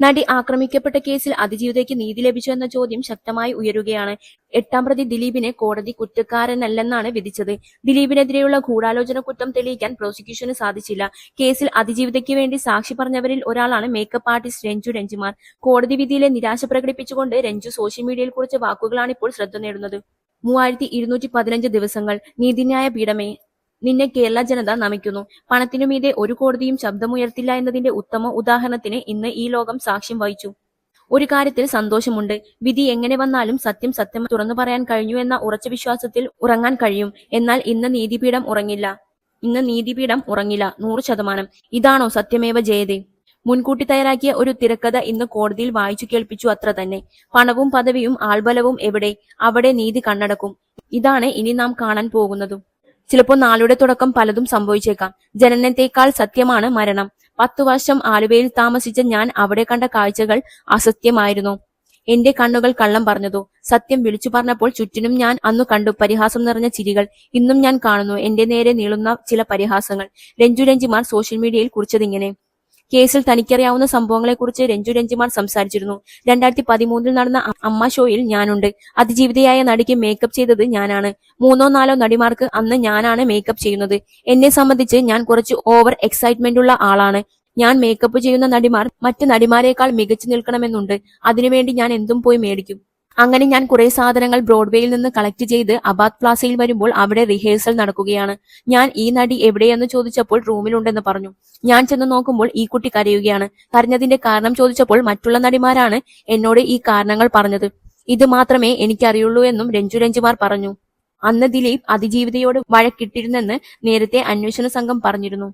നടി ആക്രമിക്കപ്പെട്ട കേസിൽ അതിജീവിതയ്ക്ക് നീതി ലഭിച്ചോ എന്ന ചോദ്യം ശക്തമായി ഉയരുകയാണ്. എട്ടാം പ്രതി ദിലീപിനെ കോടതി കുറ്റക്കാരനല്ലെന്നാണ് വിധിച്ചത്. ദിലീപിനെതിരെയുള്ള ഗൂഢാലോചന കുറ്റം തെളിയിക്കാൻ പ്രോസിക്യൂഷന് സാധിച്ചില്ല. കേസിൽ അതിജീവിതയ്ക്ക് വേണ്ടി സാക്ഷി പറഞ്ഞവരിൽ ഒരാളാണ് മേക്കപ്പ് ആർട്ടിസ്റ്റ് രഞ്ജു രഞ്ജുമാർ. കോടതി വിധിയിലെ നിരാശ പ്രകടിപ്പിച്ചുകൊണ്ട് രഞ്ജു സോഷ്യൽ മീഡിയയിൽ കുറിച്ച വാക്കുകളാണ് ഇപ്പോൾ ശ്രദ്ധ നേടുന്നത്. മൂവായിരത്തി ഇരുന്നൂറ്റി പതിനഞ്ച് ദിവസങ്ങൾ. നീതിന്യായ പീഠമേ. നിന്നെ കേരള ജനത നമിക്കുന്നു. പണത്തിനുമീതെ ഒരു കോടതിയും ശബ്ദമുയർത്തില്ല എന്നതിന്റെ ഉത്തമ ഉദാഹരണത്തിന് ഇന്ന് ഈ ലോകം സാക്ഷ്യം വഹിച്ചു. ഒരു കാര്യത്തിൽ സന്തോഷമുണ്ട്. വിധി എങ്ങനെ വന്നാലും സത്യം സത്യം തുറന്നു പറയാൻ കഴിഞ്ഞു എന്ന ഉറച്ച വിശ്വാസത്തിൽ ഉറങ്ങാൻ കഴിയും. എന്നാൽ ഇന്ന് നീതിപീഠം ഉറങ്ങില്ല. ഇന്ന് നീതിപീഠം ഉറങ്ങില്ല. നൂറ് ശതമാനം. ഇതാണോ സത്യമേവ ജയതേ? മുൻകൂട്ടി തയ്യാറാക്കിയ ഒരു തിരക്കഥ ഇന്ന് കോടതിയിൽ വായിച്ചു കേൾപ്പിച്ചു അത്ര തന്നെ. പണവും പദവിയും ആൾബലവും എവിടെ? അവിടെ നീതി കണ്ണടക്കും. ഇതാണ് ഇനി നാം കാണാൻ പോകുന്നതും. ചിലപ്പോൾ നാളുടെ തുടക്കം പലതും സംഭവിച്ചേക്കാം. ജനനത്തെക്കാൾ സത്യമാണ് മരണം. പത്തു വർഷം ആലുവയിൽ താമസിച്ച ഞാൻ അവിടെ കണ്ട കാഴ്ചകൾ അസത്യമായിരുന്നു. എന്റെ കണ്ണുകൾ കള്ളം പറഞ്ഞതോ. സത്യം വിളിച്ചു പറഞ്ഞപ്പോൾ ചുറ്റിനും ഞാൻ അന്നു കണ്ടു പരിഹാസം നിറഞ്ഞ ചിരികൾ. ഇന്നും ഞാൻ കാണുന്നു. എന്റെ നേരെ നീളുന്ന ചില പരിഹാസങ്ങൾ. രഞ്ജു രഞ്ജിമാർ സോഷ്യൽ മീഡിയയിൽ കുറിച്ചതിങ്ങനെ. കേസിൽ തനിക്കറിയാവുന്ന സംഭവങ്ങളെക്കുറിച്ച് രഞ്ജു രഞ്ജിമാർ സംസാരിച്ചിരുന്നു. രണ്ടായിരത്തി പതിമൂന്നിൽ നടന്ന അമ്മ ഷോയിൽ ഞാനുണ്ട്. അതിജീവിതയായ നടിക്ക് മേക്കപ്പ് ചെയ്തത് ഞാനാണ്. മൂന്നോ നാലോ നടിമാർക്ക് അന്ന് ഞാനാണ് മേക്കപ്പ് ചെയ്യുന്നത്. എന്നെ സംബന്ധിച്ച് ഞാൻ കുറച്ച് ഓവർ എക്സൈറ്റ്മെന്റ് ഉള്ള ആളാണ്. ഞാൻ മേക്കപ്പ് ചെയ്യുന്ന നടിമാർ മറ്റു നടിമാരെക്കാൾ മികച്ചു നിൽക്കണമെന്നുണ്ട്. അതിനുവേണ്ടി ഞാൻ എന്തും പോയി മേടിക്കും. അങ്ങനെ ഞാൻ കുറെ സാധനങ്ങൾ ബ്രോഡ്വേയിൽ നിന്ന് കളക്ട് ചെയ്ത് അബാദ് പ്ലാസയിൽ വരുമ്പോൾ അവിടെ റിഹേഴ്സൽ നടക്കുകയാണ്. ഞാൻ ഈ നടി എവിടെയെന്ന് ചോദിച്ചപ്പോൾ റൂമിലുണ്ടെന്ന് പറഞ്ഞു. ഞാൻ ചെന്ന് നോക്കുമ്പോൾ ഈ കുട്ടി കരയുകയാണ്. കരഞ്ഞതിന്റെ കാരണം ചോദിച്ചപ്പോൾ മറ്റുള്ള നടിമാരാണ് എന്നോട് ഈ കാരണങ്ങൾ പറഞ്ഞത്. ഇത് മാത്രമേ എനിക്കറിയുള്ളൂ എന്നും രഞ്ജു രഞ്ജുമാർ പറഞ്ഞു. അന്ന് ദിലീപ് അതിജീവിതയോട് വഴക്കിട്ടിരുന്നെന്ന് നേരത്തെ അന്വേഷണ സംഘം പറഞ്ഞിരുന്നു.